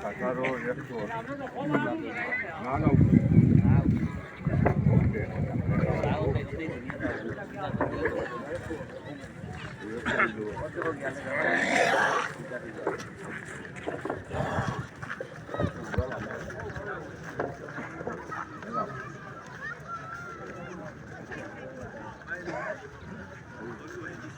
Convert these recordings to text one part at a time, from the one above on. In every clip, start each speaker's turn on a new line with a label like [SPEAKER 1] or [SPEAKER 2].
[SPEAKER 1] আঠারো একশো না না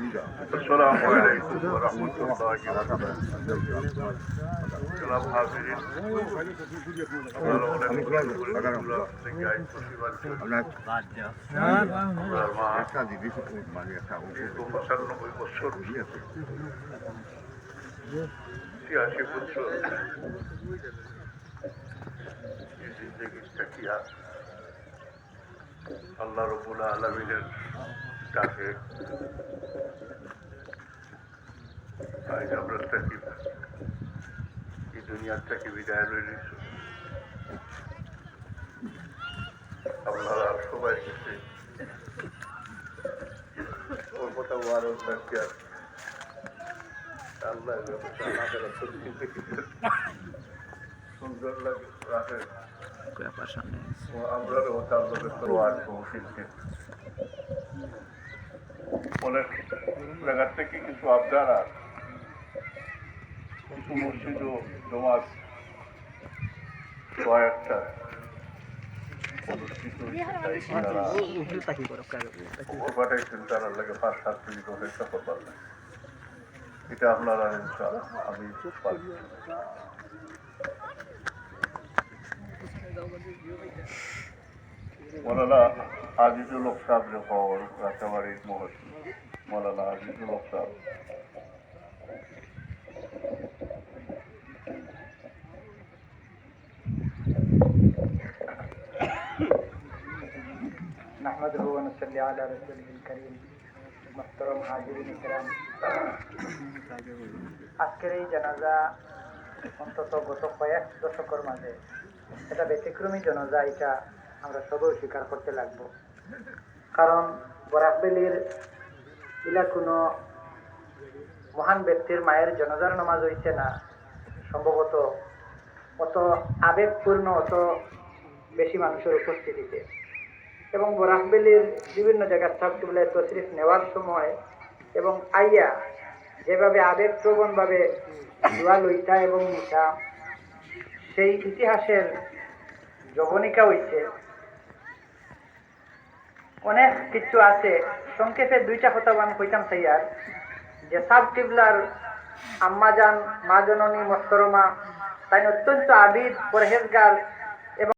[SPEAKER 1] আসসালামু আলাইকুম ওয়া রাহমাতুল্লাহি ওয়া
[SPEAKER 2] বারাকাতুহু। জনাব
[SPEAKER 1] হাজিরিন
[SPEAKER 2] ছিয়াশি বছর। জিন্দগির তাকিয়া আল্লাহ রবুল আলমিনের ডাকে তাই আমরা থাকি এই দুনিয়ার থেকে বিদায় লই নিছো। আপনারা সবাই গেছে। ওর কথা ওয়ারও থাকি আর আল্লাহ আমাদের সুন্দর লাগে রাখে। আমরা ওটা আল্লাহকে তলোয়ার তৌফিককে অনেক জায়গার থেকে কিছু আবদার আর কিছু মসজিদ ও জমাত কয়েকটা এটা আপনারা আমি আজিজুল হক সাহেব রে খবর রাতাবাড়ির মহসি মৌলানা আজিজুল হক সাহেব
[SPEAKER 3] نحمده ونصلي على رسوله الكريم محترم হাজিরিন ইকরাম আজকের এই জানাজা অন্তত গত কয়েক দশকের মাঝে এটা ব্যতিক্রমী জানাজা এটা আমরা সবাই স্বীকার করতে লাগবো কারণ বরাকবেলির ইলা কোনো মহান ব্যক্তির মায়ের জনজার নামাজ হইছে না, সম্ভবত অত আবেগপূর্ণ, অত বেশি মানুষের উপস্থিতিতে। এবং বরাকবেলির বিভিন্ন জায়গার সাবটিগুলো তশরিফ নেওয়ার সময় এবং আইয়া যেভাবে আবেগপ্রবণভাবে দোয়া লইতা এবং নিতা, সেই ইতিহাসের জবনিকা হইছে। অনেক কিছু আছে। সংক্ষেপে দুইটা কথা আমি কইতাম সাইয়ার যে সাব টিবলার আম্মাজান, মা জননী মস্তরমা তাই অত্যন্ত আবিদ, পরহেজগার